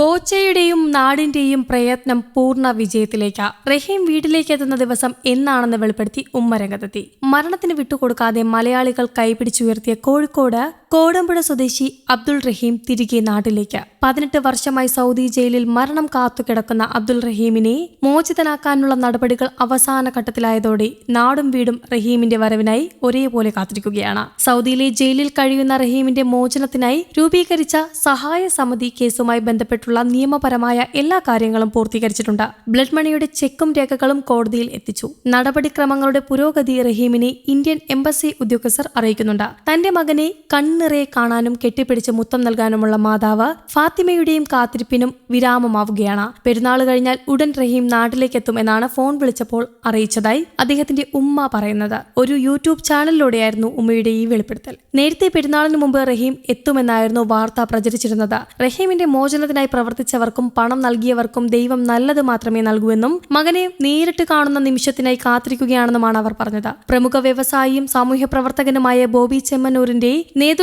ബോച്ചയുടെയും നാടിന്റെയും പ്രയത്നം പൂർണ വിജയത്തിലേക്ക് റഹീം വീട്ടിലേക്ക് എത്തുന്ന ദിവസം എന്നാണെന്ന് വെളിപ്പെടുത്തി ഉമ്മ രംഗത്തെത്തി. മരണത്തിന് വിട്ടുകൊടുക്കാതെ മലയാളികൾ കൈപിടിച്ചുയർത്തിയ കോഴിക്കോട് കോടമ്പുഴ സ്വദേശി അബ്ദുൾ റഹീം തിരികെ നാട്ടിലേക്ക്. പതിനെട്ട് വർഷമായി സൗദി ജയിലിൽ മരണം കാത്തുകിടക്കുന്ന അബ്ദുൾ റഹീമിനെ മോചിതനാക്കാനുള്ള നടപടികൾ അവസാന ഘട്ടത്തിലായതോടെ നാടും വീടും റഹീമിന്റെ വരവിനായി ഒരേപോലെ കാത്തിരിക്കുകയാണ്. സൗദിയിലെ ജയിലിൽ കഴിയുന്ന റഹീമിന്റെ മോചനത്തിനായി രൂപീകരിച്ച സഹായ സമിതി കേസുമായി ബന്ധപ്പെട്ടുള്ള നിയമപരമായ എല്ലാ കാര്യങ്ങളും പൂർത്തീകരിച്ചിട്ടുണ്ട്. ബ്ലഡ് മണിയുടെ ചെക്കും രേഖകളും കോടതിയിൽ എത്തിച്ചു. നടപടിക്രമങ്ങളുടെ പുരോഗതി റഹീമിനെ ഇന്ത്യൻ എംബസി ഉദ്യോഗസ്ഥർ അറിയിക്കുന്നുണ്ട്. തന്റെ മകനെ കണ്ണിറയെ കാണാനും കെട്ടിപ്പിടിച്ച് മുത്തം നൽകാനുമുള്ള മാതാവ് ഫാത്തിമയുടെയും കാത്തിരിപ്പിനും വിരാമമാവുകയാണ്. പെരുന്നാൾ കഴിഞ്ഞാൽ ഉടൻ റഹീം നാട്ടിലേക്ക് എത്തും എന്നാണ് ഫോൺ വിളിച്ചപ്പോൾ അറിയിച്ചതായി അദ്ദേഹത്തിന്റെ ഉമ്മ പറയുന്നത്. ഒരു യൂട്യൂബ് ചാനലിലൂടെയായിരുന്നു ഉമ്മയുടെ ഈ വെളിപ്പെടുത്തൽ. നേരത്തെ പെരുന്നാളിന് മുമ്പ് റഹീം എത്തുമെന്നായിരുന്നു വാർത്ത പ്രചരിച്ചിരുന്നത്. റഹീമിന്റെ മോചനത്തിനായി പ്രവർത്തിച്ചവർക്കും പണം നൽകിയവർക്കും ദൈവം നല്ലത് മാത്രമേ നൽകൂവെന്നും മകനെ നേരിട്ട് കാണുന്ന നിമിഷത്തിനായി കാത്തിരിക്കുകയാണെന്നുമാണ് അവർ പറഞ്ഞത്. പ്രമുഖ വ്യവസായിയും സാമൂഹ്യ പ്രവർത്തകനുമായ ബോബി ചെമ്മന്നൂരിന്റെ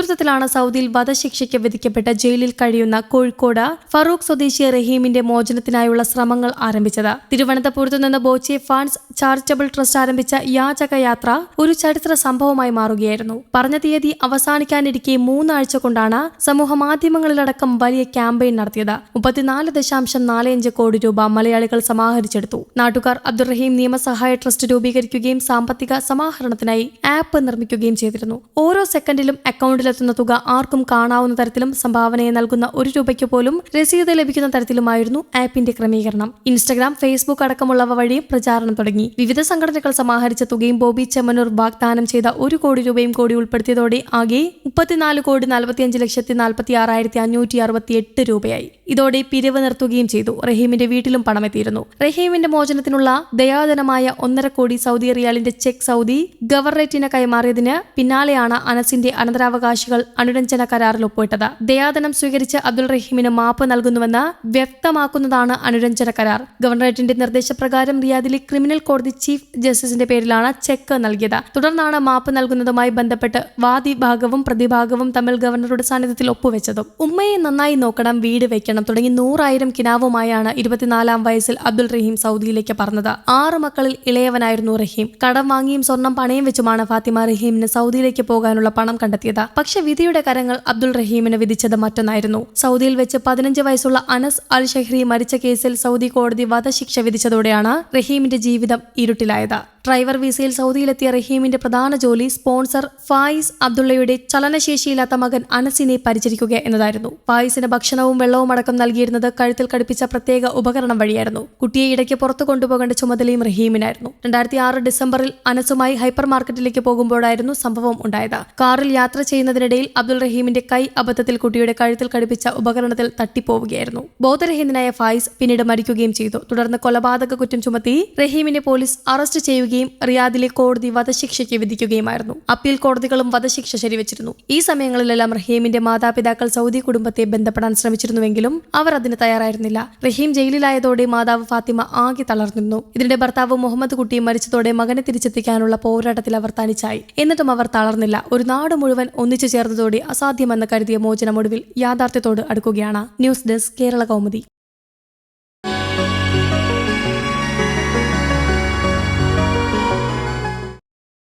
നേതൃത്വത്തിലാണ് സൗദിയിൽ വധശിക്ഷയ്ക്ക് വിധിക്കപ്പെട്ട ജയിലിൽ കഴിയുന്ന കോഴിക്കോട് ഫറൂഖ് സ്വദേശി റഹീമിന്റെ മോചനത്തിനായുള്ള ശ്രമങ്ങൾ ആരംഭിച്ചത്. തിരുവനന്തപുരത്തു നിന്ന് ബോച്ചെ ഫണ്ട്സ് ചാരിറ്റബിൾ ട്രസ്റ്റ് ആരംഭിച്ച യാചകയാത്ര ഒരു ചരിത്ര സംഭവമായി മാറുകയായിരുന്നു. പറഞ്ഞ തീയതി അവസാനിക്കാനിരിക്കെ മൂന്നാഴ്ച കൊണ്ടാണ് സമൂഹ മാധ്യമങ്ങളിലടക്കം വലിയ ക്യാമ്പയിൻ നടത്തിയത്. മുപ്പത്തിനാല് ദശാംശം നാലഞ്ച് കോടി രൂപ മലയാളികൾ സമാഹരിച്ചെടുത്തു. നാട്ടുകാർ അബ്ദുറഹീം നിയമസഹായ ട്രസ്റ്റ് രൂപീകരിക്കുകയും സാമ്പത്തിക സമാഹരണത്തിനായി ആപ്പ് നിർമ്മിക്കുകയും ചെയ്തിരുന്നു. ഓരോ സെക്കൻഡിലും അക്കൗണ്ടിലെത്തുന്ന തുക ആർക്കും കാണാവുന്ന തരത്തിലും സംഭാവനയെ നൽകുന്ന ഒരു രൂപയ്ക്ക് പോലും രസീത് ലഭിക്കുന്ന തരത്തിലുമായിരുന്നു ആപ്പിന്റെ ക്രമീകരണം. ഇൻസ്റ്റഗ്രാം ഫേസ്ബുക്ക് അടക്കമുള്ളവ വഴിയും പ്രചാരണം തുടങ്ങി. വിവിധ സംഘടനകൾ സമാഹരിച്ച തുകയും ബോബി ചെമ്മനൂർ വാഗ്ദാനം ചെയ്ത ഒരു കോടി രൂപയും കൂടി ഉൾപ്പെടുത്തിയതോടെ ആകെ മുപ്പത്തിനാല് കോടി നാൽപ്പത്തിയഞ്ച് ലക്ഷത്തി നാൽപ്പത്തി ആറായിരത്തി അഞ്ഞൂറ്റി അറുപത്തി എട്ട് രൂപയായി. ഇതോടെ പിരിവ് നിർത്തുകയും ചെയ്തു. റഹീമിന്റെ വീട്ടിലും പണമെത്തിയിരുന്നു. റഹീമിന്റെ മോചനത്തിനുള്ള ദയാധനമായ ഒന്നര കോടി സൗദി റിയാലിന്റെ ചെക്ക് സൗദി ഗവർണറേറ്റിന് കൈമാറിയതിന് പിന്നാലെയാണ് അനസിന്റെ അനന്തരാവകാശികൾ അനുരഞ്ജന കരാറിൽ ഒപ്പിട്ടത്. ദയാധനം സ്വീകരിച്ച് അബ്ദുൾ റഹീമിന് മാപ്പ് നൽകുന്നുവെന്ന് വ്യക്തമാക്കുന്നതാണ് അനുരഞ്ജന കരാർ. ഗവർണറേറ്റിന്റെ നിർദ്ദേശപ്രകാരം റിയാദിലെ ക്രിമിനൽ കോടതി ചീഫ് ജസ്റ്റിസിന്റെ പേരിലാണ് ചെക്ക് നൽകിയത്. തുടർന്നാണ് മാപ്പ് നൽകുന്നതുമായി ബന്ധപ്പെട്ട് വാദിഭാഗവും പ്രതിഭാഗവും തമ്മിൽ ഗവർണറുടെ സാന്നിധ്യത്തിൽ ഒപ്പുവെച്ചതും. ഉമ്മയെ നന്നായി നോക്കണം വീട് വെക്കണം തുടങ്ങി നൂറായിരം കിനാവുമായാണ് ഇരുപത്തിനാലാം വയസ്സിൽ അബ്ദുൾ റഹീം സൗദിയിലേക്ക് പറഞ്ഞത് ആറ് മക്കളിൽ ഇളയവനായിരുന്നു റഹീം. കടം വാങ്ങിയും സ്വർണം പണയം വെച്ചുമാണ് ഫാത്തിമ റഹീമിന് സൗദിയിലേക്ക് പോകാനുള്ള പണം കണ്ടെത്തിയത്. പക്ഷെ വിധിയുടെ കരങ്ങൾ അബ്ദുൾ റഹീമിന് വിധിച്ചത് മറ്റൊന്നായിരുന്നു. സൗദിയിൽ വെച്ച് പതിനഞ്ച് വയസ്സുള്ള അനസ് അൽ ഷഹ്രി മരിച്ച കേസിൽ സൗദി കോടതി വധശിക്ഷ വിധിച്ചതോടെയാണ് റഹീമിന്റെ ജീവിതം ഇരുട്ടിലായത്. ഡ്രൈവർ വിസയിൽ സൗദിയിലെത്തിയ റഹീമിന്റെ പ്രധാന ജോലി സ്പോൺസർ ഫായിസ് അബ്ദുള്ളയുടെ ചലനശേഷിയില്ലാത്ത മകൻ അനസിനെ പരിചരിക്കുക എന്നതായിരുന്നു. ഫായിസിന് ഭക്ഷണവും വെള്ളവും അടക്കം നൽകിയിരുന്നത് കഴുത്തിൽ ഘടിപ്പിച്ച പ്രത്യേക ഉപകരണം വഴിയായിരുന്നു. കുട്ടിയെ ഇടയ്ക്ക് പുറത്തു കൊണ്ടുപോകേണ്ട ചുമതലയും റഹീമിനായിരുന്നു. രണ്ടായിരത്തി ആറ് ഡിസംബറിൽ അനസുമായി ഹൈപ്പർ മാർക്കറ്റിലേക്ക് പോകുമ്പോഴായിരുന്നു സംഭവം ഉണ്ടായത്. കാറിൽ യാത്ര ചെയ്യുന്നതിനിടയിൽ അബ്ദുൾ റഹീമിന്റെ കൈ അബദ്ധത്തിൽ കുട്ടിയുടെ കഴുത്തിൽ ഘടിപ്പിച്ച ഉപകരണത്തിൽ തട്ടിപ്പോവുകയായിരുന്നു. ബോധരഹിതനായ ഫായിസ് പിന്നീട് മരിക്കുകയും ചെയ്തു. തുടർന്ന് കൊലപാതക കുറ്റം ചുമത്തി റഹീമിനെ പോലീസ് അറസ്റ്റ് ചെയ്യുകയും റിയാദിലെ കോടതി വധശിക്ഷയ്ക്ക് വിധിക്കുകയുമായിരുന്നു. അപ്പീൽ കോടതികളും വധശിക്ഷ ശരിവച്ചിരുന്നു. ഈ സമയങ്ങളിലെല്ലാം റഹീമിന്റെ മാതാപിതാക്കൾ സൗദി കുടുംബത്തെ ബന്ധപ്പെടാൻ ശ്രമിച്ചിരുന്നുവെങ്കിലും അവർ അതിന് തയ്യാറായിരുന്നില്ല. റഹീം ജയിലിലായതോടെ മാതാവ് ഫാത്തിമ ആകെ തളർന്നിരുന്നു. ഇതിന്റെ ഭർത്താവ് മുഹമ്മദ് കുട്ടി മരിച്ചതോടെ മകനെ തിരിച്ചെത്തിക്കാനുള്ള പോരാട്ടത്തിൽ അവർ തനിച്ചായി. എന്നിട്ടും അവർ തളർന്നില്ല. ഒരു നാട് മുഴുവൻ ഒന്നിച്ചു ചേർന്നതോടെ അസാധ്യമെന്ന് കരുതിയ മോചനം ഒടുവിൽ യാഥാർത്ഥ്യത്തോട് അടുക്കുകയാണ്. News desk Kerala Kaumudi.